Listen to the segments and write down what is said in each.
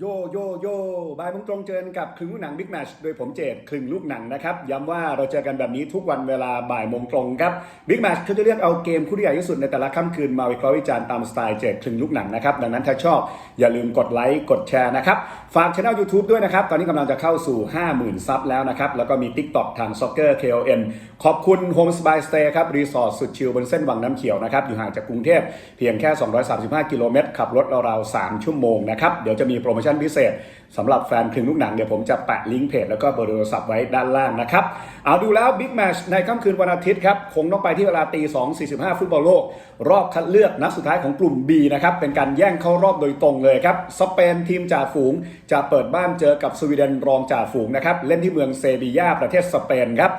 โยโยโย่บายโมงตรงเจอกับคลึงลูกหนังบิ๊กแมชโดยผมเจดคลึงลูกหนังนะครับ ย้ำว่าเราเจอกันแบบนี้ทุกวันเวลาบ่ายโมงตรงครับบิ๊กแมชเขาจะเลือกเอาเกมคู่ที่ใหญ่ที่สุดในแต่ละค่ำคืนมาวิเคราะห์วิจารณ์ตามสไตล์เจดคลึงลูกหนังนะครับ ดังนั้นถ้าชอบอย่าลืมกดไลค์กดแชร์นะครับ ฝากช่อง YouTube ด้วยนะครับ ตอนนี้กำลังจะเข้าสู่ 50,000 ซับแล้วนะครับ แล้วก็มี TikTok ทาง Soccer KON ขอบคุณ Home Spa Stay ครับรีสอร์ทสุดชิลบนเส้นวังน้ำเขียวนะครับอยู่ห่างจากกรุงเทพเพียงแค่ 235 กิโลเมตรขับรถราวๆ3ชั่วโมงนะครับเดี๋ยวจะมีโปรโมชั่นพิเศษสำหรับแฟนคลึงลูกหนังเดี๋ยวผมจะแปะลิงก์เพจแล้วก็เบอร์โทรศัพท์ไว้ด้านล่างนะครับเอาดูแล้วบิ๊กแมชในค่ำคืนวันอาทิตย์ครับ คงต้องไปที่เวลาตี 2.45 ฟุตบอลโลก รอบคัดเลือกนัดสุดท้ายของกลุ่ม B นะครับเป็นการแย่งเข้ารอบโดยตรงเลยครับสเปนทีมจ่าฝูง จะเปิดบ้านเจอกับสวีเดนรองจ่าฝูงนะครับเล่นที่เมืองเซบียาประเทศสเปนครับ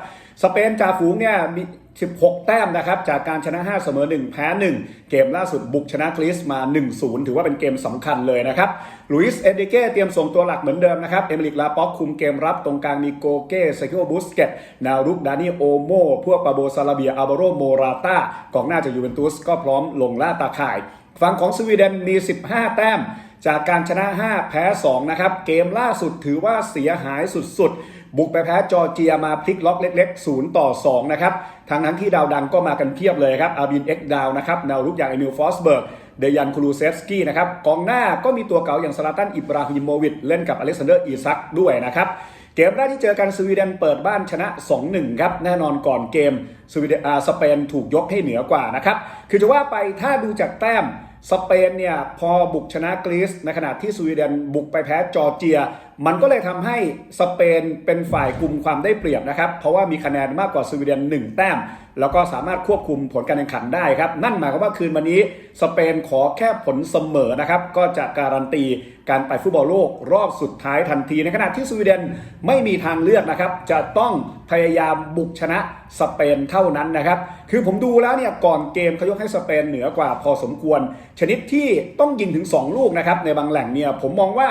สเปนจ่าฝูงเนี่ยมี 16 แต้มนะครับ จากการชนะ 5 เสมอ 1 แพ้ 1 เกมล่าสุดบุกชนะกรีซมา 1-0 ถือว่าเป็นเกมสำคัญเลยนะครับลุยส์เอดิเก้เตรียมส่งตัวหลักเหมือนเดิมนะครับ เอมิลิกลาป็อกคุมเกมรับตรงกลางมีโกเก้เซคิโอบุสเกตนวรุกดานิโอโม พวกปาโบซาลาเบียอาบาโรโมราตากองหน้าจากยูเวนตุสก็พร้อมลงล่าตาข่าย ฝั่งของสวีเดนมี 15 แต้มจากการชนะ 5 แพ้ 2 นะครับ เกมล่าสุดถือว่าเสียหายสุดๆ บุกไปแพ้จอร์เจียมาพลิกล็อกเล็ก ๆ 0 ต่อ 2 นะครับ ทางทั้งที่ดาวดังก็มากันเพียบเลยครับอาบินเอ็กดาวนะครับแนวรุกอย่างเอมิลฟอสเบิร์กเดยันคูลูเซฟสกี้นะครับกองหน้าก็มีตัวเก่าอย่างซาลาตันอิบราฮิโมวิชเล่นกับอเล็กซานเดอร์อีซักด้วยนะครับเกมแรกที่เจอกันสวีเดนเปิดบ้านชนะ 2-1 ครับ แน่นอนก่อนเกมสวีเดนสเปนถูกยกให้เหนือกว่านะครับ คือจะว่าไปถ้าดูจากแต้ม สเปนเนี่ยพอบุกชนะกรีซในขณะที่สวีเดนบุกไปแพ้จอร์เจีย มันก็เลยทำให้สเปนเป็นฝ่ายกลุ่มความได้เปรียบนะครับ เพราะว่ามีคะแนนมากกว่าสวีเดน 1 แต้ม แล้วก็สามารถควบคุมผลการแข่งขันได้ครับ นั่นหมายความว่าคืนวันนี้สเปนขอแค่ผลเสมอนะครับ ก็จะการันตีการไปฟุตบอลโลกรอบสุดท้ายทันที ในขณะที่สวีเดนไม่มีทางเลือกนะครับ จะต้องพยายามบุกชนะสเปนเท่านั้นนะครับ คือผมดูแล้วเนี่ยก่อนเกมเขายกให้สเปนเหนือกว่าพอสมควรชนิดที่ต้องยิงถึง 2 ลูกนะครับในบางแหล่งเนี่ยผมมองว่า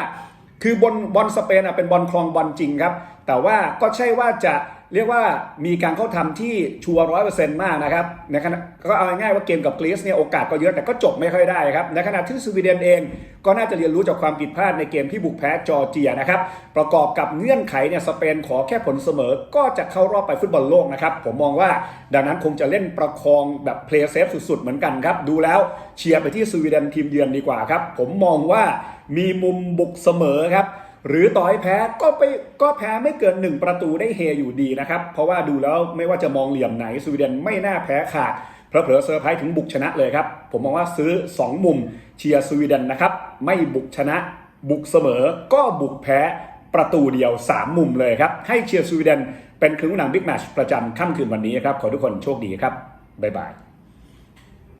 คือบอลบอลสเปนอะเป็นบอลคลองบอลจริงครับ แต่ว่าก็ใช่ว่าจะ เรียกว่ามีการเข้าทำที่ชัวร้อยเปอร์เซ็นต์มากนะครับในขณะก็เอาง่ายๆว่าเกมกับกรีซเนี่ยโอกาสก็เยอะแต่ก็จบไม่ค่อยได้ครับในขณะที่สวีเดนเองก็น่าจะเรียนรู้จากความผิดพลาดในเกมที่บุกแพ้จอร์เจียนะครับประกอบกับเงื่อนไขเนี่ยสเปนขอแค่ผลเสมอก็จะเข้ารอบไปฟุตบอลโลกนะครับผมมองว่าดังนั้นคงจะเล่นประคองแบบเพลย์เซฟสุด ๆ เหมือนกันครับดูแล้วเชียร์ไปที่สวีเดนทีมเยือนดีกว่าครับผมมองว่ามีมุมบุกเสมอครับ หรือต่อให้แพ้ก็ไปก็แพ้ไม่เกิน 1 ประตูได้เฮอยู่ดีนะครับ เพราะว่าดูแล้วไม่ว่าจะมองเหลี่ยมไหนสวีเดนไม่น่าแพ้ขาดเพอเพลอเซอร์ไพรส์ถึงบุกชนะเลยครับ ผมมองว่าซื้อ 2 มุมเชียร์สวีเดนนะครับ ไม่บุกชนะ บุกเสมอก็บุกแพ้ประตูเดียว 3 มุมเลยครับ ให้เชียร์สวีเดนเป็นครึ่งหนังบิ๊กแมชประจำค่ำคืนวันนี้ครับ ขอทุกคนโชคดีครับ บ๊ายบาย